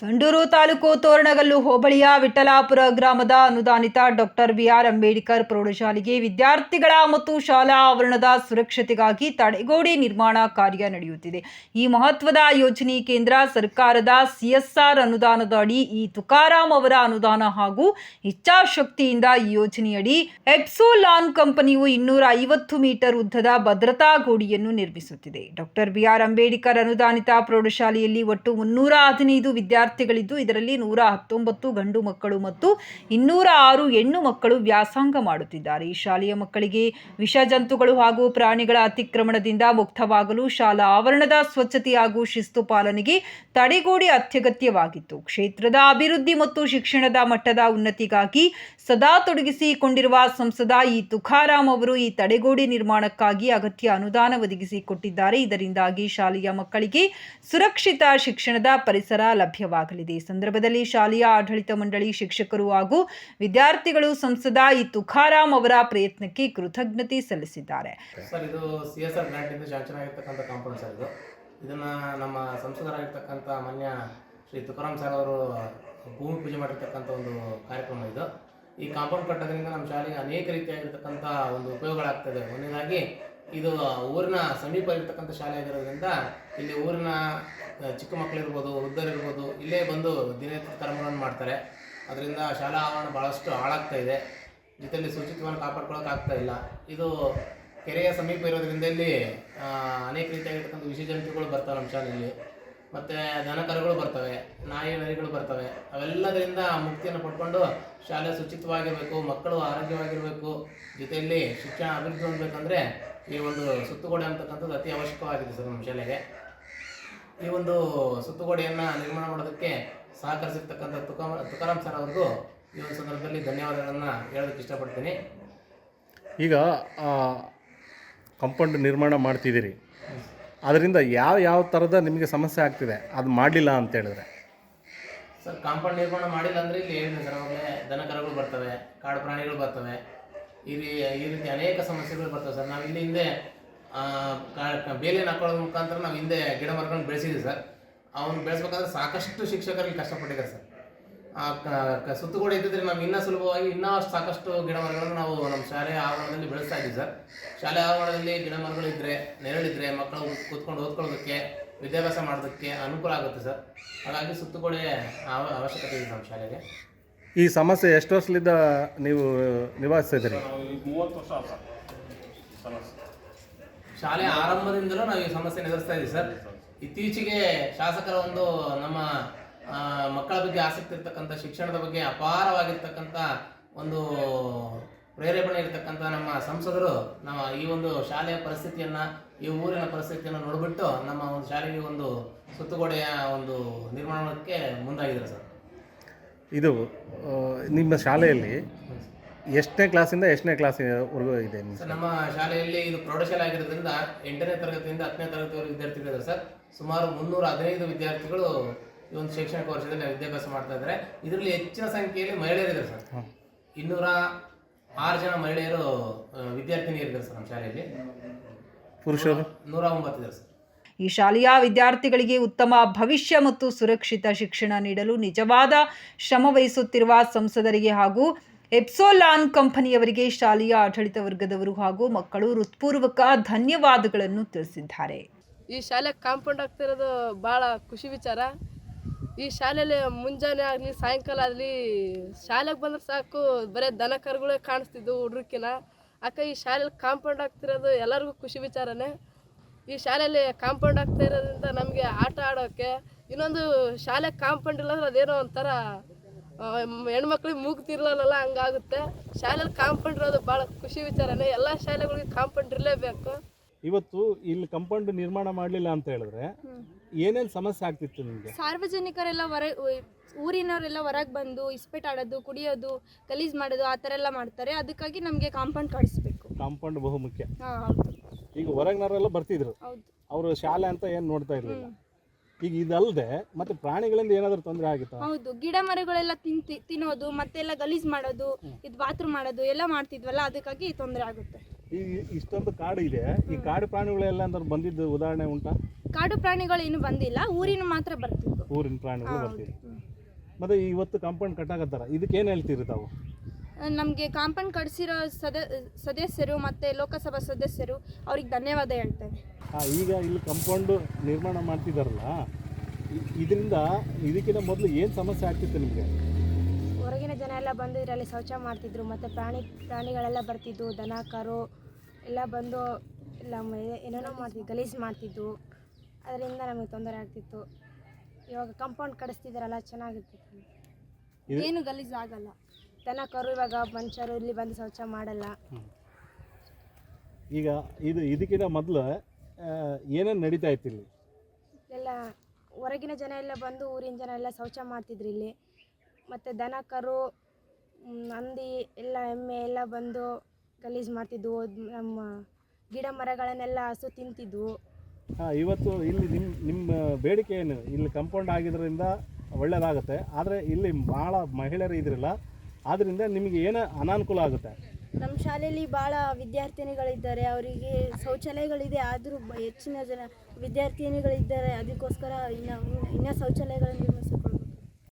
ಸಂಡೂರು ತಾಲೂಕು ತೋರಣಗಲ್ಲು ಹೋಬಳಿಯ ವಿಠಲಾಪುರ ಗ್ರಾಮದ ಅನುದಾನಿತ ಡಾಕ್ಟರ್ ಬಿಆರ್ ಅಂಬೇಡ್ಕರ್ ಪ್ರೌಢಶಾಲೆಗೆ ವಿದ್ಯಾರ್ಥಿಗಳ ಮತ್ತು ಶಾಲಾ ಆವರಣದ ಸುರಕ್ಷತೆಗಾಗಿ ತಡೆಗೋಡೆ ನಿರ್ಮಾಣ ಕಾರ್ಯ ನಡೆಯುತ್ತಿದೆ. ಈ ಮಹತ್ವದ ಯೋಜನೆ ಕೇಂದ್ರ ಸರ್ಕಾರದ ಸಿಎಸ್ಆರ್ ಅನುದಾನದ ಅಡಿ ಈ ತುಕಾರಾಂ ಅವರ ಅನುದಾನ ಹಾಗೂ ಇಚ್ಛಾಶಕ್ತಿಯಿಂದ ಈ ಯೋಜನೆಯಡಿ ಎಪ್ಸೋಲಾನ್ ಕಂಪನಿಯು ಇನ್ನೂರ ಐವತ್ತು ಮೀಟರ್ ಉದ್ದದ ಭದ್ರತಾ ಗೋಡಿಯನ್ನು ನಿರ್ಮಿಸುತ್ತಿದೆ. ಡಾಕ್ಟರ್ ಬಿಆರ್ ಅಂಬೇಡ್ಕರ್ ಅನುದಾನಿತ ಪ್ರೌಢಶಾಲೆಯಲ್ಲಿ ಒಟ್ಟು ಮುನ್ನೂರ ಹದಿನೈದು ವಿದ್ಯಾರ್ಥಿಗಳಿದ್ದು ಇದರಲ್ಲಿ ನೂರ ಹತ್ತೊಂಬತ್ತು ಗಂಡು ಮಕ್ಕಳು ಮತ್ತು ಇನ್ನೂರ ಆರು ಹೆಣ್ಣು ಮಕ್ಕಳು ವ್ಯಾಸಂಗ ಮಾಡುತ್ತಿದ್ದಾರೆ. ಈ ಶಾಲೆಯ ಮಕ್ಕಳಿಗೆ ವಿಷ ಜಂತುಗಳು ಹಾಗೂ ಪ್ರಾಣಿಗಳ ಅತಿಕ್ರಮಣದಿಂದ ಮುಕ್ತವಾಗಲು ಶಾಲಾ ಆವರಣದ ಸ್ವಚ್ಛತೆ ಹಾಗೂ ಶಿಸ್ತು ಪಾಲನೆಗೆ ತಡೆಗೋಡೆ ಅತ್ಯಗತ್ಯವಾಗಿತ್ತು. ಕ್ಷೇತ್ರದ ಅಭಿವೃದ್ಧಿ ಮತ್ತು ಶಿಕ್ಷಣದ ಮಟ್ಟದ ಉನ್ನತಿಗಾಗಿ ಸದಾ ತೊಡಗಿಸಿಕೊಂಡಿರುವ ಸಂಸದ ಈ ತುಕಾರಾಮ್ ಅವರು ಈ ತಡೆಗೋಡೆ ನಿರ್ಮಾಣಕ್ಕಾಗಿ ಅಗತ್ಯ ಅನುದಾನ ಒದಗಿಸಿಕೊಟ್ಟಿದ್ದಾರೆ. ಇದರಿಂದಾಗಿ ಶಾಲೆಯ ಮಕ್ಕಳಿಗೆ ಸುರಕ್ಷಿತ ಶಿಕ್ಷಣದ ಪರಿಸರ ಲಭ್ಯವಾಗಲಿದೆ ಈ ಸಂದರ್ಭದಲ್ಲಿ ಶಾಲೆಯ ಆಡಳಿತ ಮಂಡಳಿ ಶಿಕ್ಷಕರು ಹಾಗೂ ವಿದ್ಯಾರ್ಥಿಗಳು ಸಂಸದ ಈ ತುಕಾರಾಮ್ ಅವರ ಪ್ರಯತ್ನಕ್ಕೆ ಕೃತಜ್ಞತೆ ಸಲ್ಲಿಸಿದ್ದಾರೆ. ಸರ್, ಇದು ಸಿ ಎಸ್ ಕಾಂಪೌಂಡ್ ಸರ್ ಇದು. ಇದನ್ನು ನಮ್ಮ ಸಂಸದರಾಗಿರ್ತಕ್ಕಂಥ ಮಾನ್ಯ ಶ್ರೀ ತುಕಾರಾಮ್ ಸರ್ ಅವರು ಭೂಮಿ ಪೂಜೆ ಮಾಡಿರ್ತಕ್ಕಂಥ ಒಂದು ಕಾರ್ಯಕ್ರಮ ಇದು. ಈ ಕಾಂಪೌಂಡ್ ಕಟ್ಟೋದ್ರಿಂದ ನಮ್ಮ ಶಾಲೆಗೆ ಅನೇಕ ರೀತಿಯಾಗಿರ್ತಕ್ಕಂಥ ಒಂದು ಉಪಯೋಗಗಳಾಗ್ತದೆ. ಒಂದನೇದಾಗಿ ಇದು ಊರಿನ ಸಮೀಪ ಇರತಕ್ಕಂಥ ಶಾಲೆ ಆಗಿರೋದ್ರಿಂದ ಇಲ್ಲಿ ಊರಿನ ಚಿಕ್ಕ ಮಕ್ಕಳಿರ್ಬೋದು ವೃದ್ಧರಿರ್ಬೋದು, ಇಲ್ಲೇ ಬಂದು ದಿನನಿತ್ಯ ಕರ್ಮಗಳನ್ನು ಮಾಡ್ತಾರೆ. ಅದರಿಂದ ಶಾಲಾ ಆವರಣ ಭಾಳಷ್ಟು ಹಾಳಾಗ್ತಾ ಇದೆ. ಜೊತೆಯಲ್ಲಿ ಶುಚಿತ್ವವನ್ನು ಕಾಪಾಡ್ಕೊಳ್ಳೋಕ್ಕಾಗ್ತಾ ಇಲ್ಲ. ಇದು ಕೆರೆಯ ಸಮೀಪ ಇರೋದ್ರಿಂದ ಇಲ್ಲಿ ಅನೇಕ ರೀತಿಯಾಗಿರ್ತಕ್ಕಂಥ ವಿಷ ಜಂತುಗಳು ಬರ್ತವೆ ನಮ್ಮ ಶಾಲೆಯಲ್ಲಿ. ಮತ್ತು ದನಕರುಗಳು ಬರ್ತವೆ, ನಾಯಿ, ನರಿಗಳು ಬರ್ತವೆ. ಅವೆಲ್ಲದರಿಂದ ಮುಕ್ತಿಯನ್ನು ಪಡ್ಕೊಂಡು ಶಾಲೆ ಶುಚಿತ್ವವಾಗಿರಬೇಕು ಮಕ್ಕಳು ಆರೋಗ್ಯವಾಗಿರಬೇಕು. ಜೊತೆಯಲ್ಲಿ ಶಿಕ್ಷಣ ಅಭಿವೃದ್ಧಿ ಹೊಂದಬೇಕಂದ್ರೆ ಈ ಒಂದು ಸುತ್ತುಗೋಡೆ ಅಂತಕ್ಕಂಥದ್ದು ಅತಿ ಅವಶ್ಯಕವಾಗಿದೆ ಸರ್ ನಮ್ಮ ಶಾಲೆಗೆ. ಈ ಒಂದು ಸುತ್ತುಗೋಡೆಯನ್ನು ನಿರ್ಮಾಣ ಮಾಡೋದಕ್ಕೆ ಸಹಕರಿಸಿರ್ತಕ್ಕಂಥ ತುಕಾಮ ತುಕಾರಾಮ್ ಸರ್ ಅವ್ರಿಗೂ ಈ ಒಂದು ಸಂದರ್ಭದಲ್ಲಿ ಧನ್ಯವಾದಗಳನ್ನು ಹೇಳೋದಕ್ಕೆ ಇಷ್ಟಪಡ್ತೀನಿ. ಈಗ ಕಂಪೌಂಡ್ ನಿರ್ಮಾಣ ಮಾಡ್ತಿದ್ದೀರಿ. ಅದರಿಂದ ಯಾವ ಯಾವ ಥರದ ನಿಮಗೆ ಸಮಸ್ಯೆ ಆಗ್ತಿದೆ? ಅದು ಮಾಡಲಿಲ್ಲ ಅಂತ ಹೇಳಿದ್ರೆ. ಸರ್ ಕಾಂಪೌಂಡ್ ನಿರ್ಮಾಣ ಮಾಡಿಲ್ಲ ಅಂದರೆ ಇಲ್ಲಿ ಹೇಳಿದೆ ಸರ್ ಆಮೇಲೆ ದನಕರಗಳು ಬರ್ತವೆ ಕಾಡು ಪ್ರಾಣಿಗಳು ಬರ್ತವೆ. ಈ ರೀ ಈ ರೀತಿ ಅನೇಕ ಸಮಸ್ಯೆಗಳು ಬರ್ತವೆ ಸರ್. ನಾವು ಇಲ್ಲಿ ಹಿಂದೆ ಬೇಲಿಯನ್ನು ಹಾಕೊಳ್ಳೋದ್ರ ಮುಖಾಂತರ ನಾವು ಹಿಂದೆ ಗಿಡ ಮರಗಳನ್ನು ಬೆಳೆಸಿದ್ವಿ ಸರ್. ಅವನು ಬೆಳೆಸ್ಬೇಕಾದ್ರೆ ಸಾಕಷ್ಟು ಶಿಕ್ಷಕರಿಗೆ ಕಷ್ಟಪಟ್ಟಿದ್ದಾರೆ ಸರ್. ಆ ಕ- ಕ- ಸುತ್ತುಗೋಡೆ ಇದ್ದಿದ್ರೆ ನಾವು ಇನ್ನೂ ಸುಲಭವಾಗಿ ಇನ್ನೂ ಸಾಕಷ್ಟು ಗಿಡ ಮರಗಳನ್ನು ನಾವು ನಮ್ಮ ಶಾಲೆಯ ಆವರಣದಲ್ಲಿ ಬೆಳೆಸ್ತಾ ಇದ್ದೀವಿ ಸರ್. ಶಾಲೆ ಆವರಣದಲ್ಲಿ ಗಿಡ ಮರಗಳಿದ್ದರೆ ನೆರಳಿದ್ರೆ ಮಕ್ಕಳು ಕೂತ್ಕೊಂಡು ಓದ್ಕೊಳ್ಳೋದಕ್ಕೆ ವಿದ್ಯಾಭ್ಯಾಸ ಮಾಡೋದಕ್ಕೆ ಅನುಕೂಲ ಆಗುತ್ತೆ ಸರ್. ಹಾಗಾಗಿ ಸುತ್ತುಗೋಡೆ ಅವ- ಅವಶ್ಯಕತೆ ಇದೆ ನಮ್ಮ ಶಾಲೆಗೆ. ಈ ಸಮಸ್ಯೆ ಎಷ್ಟು ವರ್ಷದಿಂದ ನೀವು ನಿವಾರಿಸ್ತಿದ್ದೀರಿ ಮೂವತ್ತು ವರ್ಷ ಸಮಸ್ಯೆ. ಶಾಲೆ ಆರಂಭದಿಂದಲೂ ನಾವು ಈ ಸಮಸ್ಯೆ ಎದುರಿಸ್ತಾ ಇದ್ದೀವಿ ಸರ್. ಇತ್ತೀಚೆಗೆ ಶಾಸಕರ ಒಂದು ನಮ್ಮ ಮಕ್ಕಳ ಬಗ್ಗೆ ಆಸಕ್ತಿ ಇರ್ತಕ್ಕಂಥ ಶಿಕ್ಷಣದ ಬಗ್ಗೆ ಅಪಾರವಾಗಿರ್ತಕ್ಕಂಥ ಒಂದು ಪ್ರೇರೇಪಣೆ ಇರತಕ್ಕಂಥ ನಮ್ಮ ಸಂಸದರು ನಮ್ಮ ಈ ಒಂದು ಶಾಲೆಯ ಪರಿಸ್ಥಿತಿಯನ್ನ ಈ ಊರಿನ ಪರಿಸ್ಥಿತಿಯನ್ನು ನೋಡಿಬಿಟ್ಟು ನಮ್ಮ ಒಂದು ಶಾಲೆಗೆ ಒಂದು ಸುತ್ತುಗೋಡೆಯ ಒಂದು ನಿರ್ಮಾಣಕ್ಕೆ ಮುಂದಾಗಿದ್ದಾರೆ ಸರ್. ಇದು ನಿಮ್ಮ ಶಾಲೆಯಲ್ಲಿ ಎಷ್ಟನೇ ಕ್ಲಾಸಿಂದ ಎಷ್ಟನೇ ಕ್ಲಾಸ್ವರೆಗೂ ಇದೆ ನಿಮ್ಮ ಸರ್ ನಮ್ಮ ಶಾಲೆಯಲ್ಲಿ ಇದು ಪ್ರೌಢಶಾಲೆ ಆಗಿರೋದ್ರಿಂದ ಎಂಟನೇ ತರಗತಿಯಿಂದ ಹತ್ತನೇ ತರಗತಿವರೆಗೆ ವಿದ್ಯಾರ್ಥಿಗಳಿದ್ದಾರೆ ಸರ್. ಸುಮಾರು ಮುನ್ನೂರ ಹದಿನೈದು ವಿದ್ಯಾರ್ಥಿಗಳು ಈ ಒಂದು ಶೈಕ್ಷಣಿಕ ವರ್ಷದಲ್ಲಿ ವಿದ್ಯಾಭ್ಯಾಸ ಮಾಡ್ತಾ ಇದ್ದಾರೆ ಇದರಲ್ಲಿ ಹೆಚ್ಚಿನ ಸಂಖ್ಯೆಯಲ್ಲಿ ಮಹಿಳೆಯರಿದ್ದಾರೆ ಸರ್. ಇನ್ನೂರ ಆರು ಜನ ಮಹಿಳೆಯರು ವಿದ್ಯಾರ್ಥಿನಿಯರಿದ್ದಾರೆ ಸರ್ ನಮ್ಮ ಶಾಲೆಯಲ್ಲಿ. ಪುರುಷರು? ನೂರ ಒಂಬತ್ತಿದ್ದಾರೆ ಸರ್. ಈ ಶಾಲೆಯ ವಿದ್ಯಾರ್ಥಿಗಳಿಗೆ ಉತ್ತಮ ಭವಿಷ್ಯ ಮತ್ತು ಸುರಕ್ಷಿತ ಶಿಕ್ಷಣ ನೀಡಲು ನಿಜವಾದ ಶ್ರಮ ವಹಿಸುತ್ತಿರುವ ಸಂಸದರಿಗೆ ಹಾಗೂ ಎಪ್ಸೋಲಾನ್ ಕಂಪನಿಯವರಿಗೆ ಶಾಲೆಯ ಆಡಳಿತ ವರ್ಗದವರು ಹಾಗೂ ಮಕ್ಕಳು ಹೃತ್ಪೂರ್ವಕ ಧನ್ಯವಾದಗಳನ್ನು ತಿಳಿಸಿದ್ದಾರೆ. ಈ ಶಾಲೆ ಕಾಂಪೌಂಡ್ ಆಗ್ತಿರೋದು ಭಾಳ ಖುಷಿ ವಿಚಾರ. ಈ ಶಾಲೆಯಲ್ಲಿ ಮುಂಜಾನೆ ಆಗಲಿ, ಸಾಯಂಕಾಲ ಆಗಲಿ ಶಾಲೆಗೆ ಬಂದ್ರೆ ಸಾಕು, ಬರೀ ದನ ಕರುಗಳೇ ಕಾಣಿಸ್ತಿದ್ವು ಹುಡ್ರಕ್ಕಿನ ಅಕ್ಕ ಈ ಶಾಲೆಯಲ್ಲಿ ಕಾಂಪೌಂಡ್ ಆಗ್ತಿರೋದು ಎಲ್ಲರಿಗೂ ಖುಷಿ ವಿಚಾರನೇ. ಈ ಶಾಲೆಯಲ್ಲಿ ಕಾಂಪೌಂಡ್ ಆಗ್ತಾ ಇರೋದ್ರಿಂದ ನಮಗೆ ಆಟ ಆಡೋಕ್ಕೆ ಇನ್ನೊಂದು ಶಾಲೆ ಕಾಂಪೌಂಡ್ ಇಲ್ಲಾಂದ್ರೆ ಅದೇನೋ ಒಂಥರ ಹೆಣ್ಮಕ್ಳಿಗೆ ಮೂಗ್ತಿರ್ಲಲ್ಲ ಹಂಗಾಗುತ್ತೆ. ಶಾಲೆಲಿ ಕಾಂಪೌಂಡ್ ಇರೋದು ಭಾಳ ಖುಷಿ ವಿಚಾರನೇ. ಎಲ್ಲ ಶಾಲೆಗಳಿಗೆ ಕಾಂಪೌಂಡ್ ಇರಲೇಬೇಕು. ಇವತ್ತು ಇಲ್ಲಿ ಕಾಂಪೌಂಡ್ ನಿರ್ಮಾಣ ಮಾಡಲಿಲ್ಲ ಅಂತ ಹೇಳಿದ್ರೆ ಏನೇನು ಸಮಸ್ಯೆ ಆಗ್ತಿತ್ತು ನಿಮಗೆ? ಸಾರ್ವಜನಿಕರೆಲ್ಲ ಹೊರ ಊರಿನವರೆಲ್ಲ ಹೊರಗೆ ಬಂದು ಇಸ್ಪೇಟ್ ಆಡೋದು ಕುಡಿಯೋದು ಗಲೀಜು ಮಾಡೋದು ಆ ಥರ ಎಲ್ಲ ಮಾಡ್ತಾರೆ. ಅದಕ್ಕಾಗಿ ನಮಗೆ ಕಾಂಪೌಂಡ್ ಕಳಿಸ್ಬೇಕು ಕಾಂಪೌಂಡ್ ಬಹುಮುಖ್ಯ. ಹೌದು. ಈಗ ಹೊರಗಿನವರೆಲ್ಲ ಬರ್ತಿದ್ರು. ಹೌದು. ಅವರು ಶಾಲೆ ಅಂತ ಏನು ನೋಡ್ತಾ ಇರಲಿಲ್ಲ. ಈಗ ಇದಲ್ಲದೆ ಮತ್ತೆ ಪ್ರಾಣಿಗಳಿಂದ ಏನಾದರೂ ತೊಂದರೆ ಆಗಿತ್ತು? ಹೌದು ಗಿಡ ಮರಗಳೆಲ್ಲ ತಿಂತಿ ತಿನ್ನೋದು ಮತ್ತೆಲ್ಲ ಗಲೀಜ್ ಮಾಡೋದು ಇದು ಬಾತ್ರೂಮ್ ಮಾಡೋದು ಎಲ್ಲ ಮಾಡ್ತಿದ್ವಲ್ಲ ಅದಕ್ಕಾಗಿ ತೊಂದರೆ ಆಗುತ್ತೆ. ಈ ಇಷ್ಟೊಂದು ಕಾಡು ಇದೆ. ಈ ಕಾಡು ಪ್ರಾಣಿಗಳೆಲ್ಲ ಅಂದ್ರೆ ಬಂದಿದ್ದು ಉದಾಹರಣೆ ಉಂಟಾ? ಕಾಡು ಪ್ರಾಣಿಗಳು ಏನು ಬಂದಿಲ್ಲ ಊರಿನ ಮಾತ್ರ ಬರ್ತಿದ್ವು ಊರಿನ ಪ್ರಾಣಿಗಳು ಬರ್ತೀವಿ ಮತ್ತೆ ಇವತ್ತು ಕಾಂಪೌಂಡ್ ಕಟ್ಟಾಕತ್ತಾರ? ಇದಕ್ಕೆ ಏನು ಹೇಳ್ತೀರಿ ತಾವು? ನಮಗೆ ಕಾಂಪೌಂಡ್ ಕಟ್ಸಿರೋ ಸದ ಸದಸ್ಯರು ಮತ್ತು ಲೋಕಸಭಾ ಸದಸ್ಯರು ಅವ್ರಿಗೆ ಧನ್ಯವಾದ ಹೇಳ್ತೇನೆ ಹಾಂ ಈಗ ಇಲ್ಲಿ ಕಾಂಪೌಂಡ್ ನಿರ್ಮಾಣ ಮಾಡ್ತಿದ್ದಾರಲ್ಲ ಇದರಿಂದ ಇದಕ್ಕಿಂತ ಮೊದಲು ಏನು ಸಮಸ್ಯೆ ಆಗ್ತಿತ್ತು ನಿಮಗೆ? ಹೊರಗಿನ ಜನ ಎಲ್ಲ ಬಂದು ಇದರಲ್ಲಿ ಶೌಚ ಮಾಡ್ತಿದ್ರು ಮತ್ತು ಪ್ರಾಣಿ ಪ್ರಾಣಿಗಳೆಲ್ಲ ಬರ್ತಿದ್ವು ದನ ಕರು ಎಲ್ಲ ಬಂದು ಎಲ್ಲ ಮ- ಏನೇನೋ ಮಾಡ್ತಿದ್ದು ಗಲೀಜು ಮಾಡ್ತಿದ್ವು. ಅದರಿಂದ ನಮಗೆ ತೊಂದರೆ ಆಗ್ತಿತ್ತು. ಇವಾಗ ಕಾಂಪೌಂಡ್ ಕಡಿಸ್ತಿದ್ದಾರಲ್ಲ ಚೆನ್ನಾಗಿರ್ತಿತ್ತು. ಏನು ಗಲೀಜು ಆಗಲ್ಲ. ದನ ಕರು ಇವಾಗ ಮನುಷ್ಯರು ಇಲ್ಲಿ ಬಂದು ಶೌಚ ಮಾಡಲ್ಲ. ಈಗ ಇದು ಇದಕ್ಕಿಂತ ಮೊದಲು ಏನೇನು ನಡೀತಾ ಇತ್ತು ಇಲ್ಲಿ? ಎಲ್ಲ ಹೊರಗಿನ ಜನ ಎಲ್ಲ ಬಂದು ಊರಿನ ಜನ ಎಲ್ಲ ಶೌಚ ಮಾಡ್ತಿದ್ರು ಇಲ್ಲಿ. ಮತ್ತು ದನ ಕರು ಹಂದಿ ಎಲ್ಲ ಎಮ್ಮೆ ಎಲ್ಲ ಬಂದು ಗಲೀಜು ಮಾಡ್ತಿದ್ವು. ನಮ್ಮ ಗಿಡ ಮರಗಳನ್ನೆಲ್ಲ ಹಸು ತಿಂತಿದ್ವು. ಹಾಂ ಇವತ್ತು ಇಲ್ಲಿ ನಿಮ್ಮ ನಿಮ್ಮ ಬೇಡಿಕೆ ಏನು? ಇಲ್ಲಿ ಕಂಪೌಂಡ್ ಆಗಿದ್ದರಿಂದ ಒಳ್ಳೆಯದಾಗುತ್ತೆ ಆದರೆ ಇಲ್ಲಿ ಭಾಳ ಮಹಿಳೆಯರು ಇದ್ರಲ್ಲ ಆದ್ದರಿಂದ ನಿಮಗೆ ಏನು ಅನಾನುಕೂಲ ಆಗುತ್ತೆ? ನಮ್ಮ ಶಾಲೆಯಲ್ಲಿ ಭಾಳ ವಿದ್ಯಾರ್ಥಿನಿಗಳಿದ್ದಾರೆ. ಅವರಿಗೆ ಶೌಚಾಲಯಗಳಿದೆ. ಆದರೂ ಹೆಚ್ಚಿನ ಜನ ವಿದ್ಯಾರ್ಥಿನಿಗಳಿದ್ದಾರೆ. ಅದಕ್ಕೋಸ್ಕರ ಇನ್ನು ಇನ್ನೂ ಶೌಚಾಲಯಗಳನ್ನು